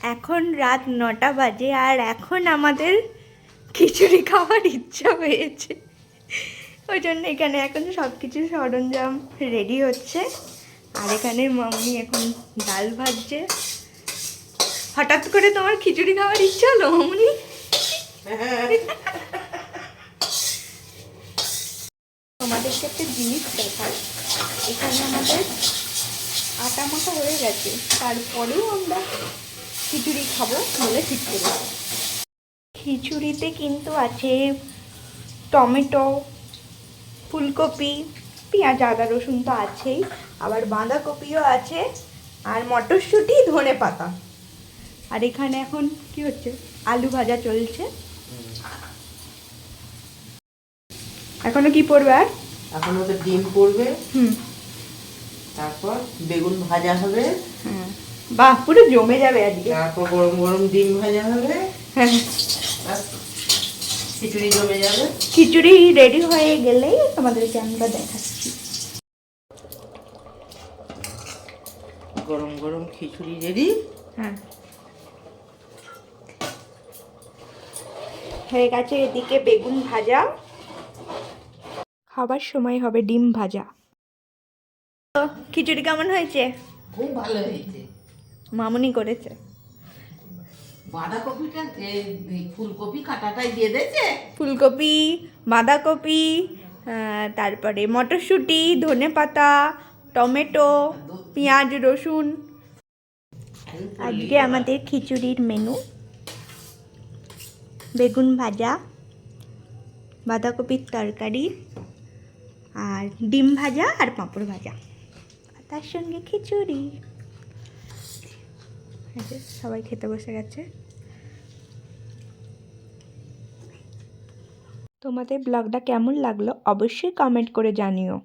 এখন রাত নটা বাজে আর এখন আমাদের খিচুড়ি খাওয়ার ইচ্ছা হয়েছে। ওই জন্য এখানে এখন সব কিছু সরঞ্জাম রেডি হচ্ছে। আর এখানে মাম্মি এখন ডাল ভাজছে। হঠাৎ করে তোমার খিচুড়ি খাওয়ার ইচ্ছা হলো মামনি তোমাদেরকে একটা জিনিস দেখার এখানে আমাদের আটা মাখা হয়ে গেছে। তারপরেও আমরা খিচুড়ি খাব বলে ঠিক করেছি খিচুড়িতে কিন্তু আছে টমেটো ফুলকপি পেঁয়াজ আদা রসুন তো আছেই আবার বাঁধাকপিও আছে আর মটরশুঁটি ধনে পাতা। আর এখানে এখন কি হচ্ছে? আলু ভাজা চলছে। এখনও কি পড়বে আর? এখন ওতে ডিম পড়বে। হুম। তারপর বেগুন ভাজা হবে। হ্যাঁ বাহ পুরো জমে যাবে আজকে। তারপর গরম গরম ডিম ভাজা হবে। হ্যাঁ। খিচুড়ি জমে যাবে। খিচুড়ি রেডি হয়ে গেলেই তোমাদেরকে আমরা দেখাচ্ছি। গরম গরম খিচুড়ি রেডি হ্যাঁ। হয়ে গেছে এদিকে বেগুন ভাজা। খাবার সময় হবে ডিম ভাজা। তো খিচুড়ি কেমন হয়েছে? খুব ভালো হয়েছে। মামুনি করেছে। বাঁধাকপিটা এই এই ফুলকপি কাটাটাই দিয়ে দিয়েছে? ফুলকপি বাঁধাকপি তারপরে মটরশুঁটি ধনে পাতা টমেটো পেঁয়াজ রসুন। আজকে আমাদের খিচুড়ির মেনু বেগুন ভাজা বাঁধাকপির তরকারি আর ডিম ভাজা আর পাঁপড় ভাজা। তার সঙ্গে খিচুড়ি। এই সবাই খেতে বসে গেছে। তোমাদের ব্লগটা কেমন লাগল অবশ্যই কমেন্ট করে জানিও।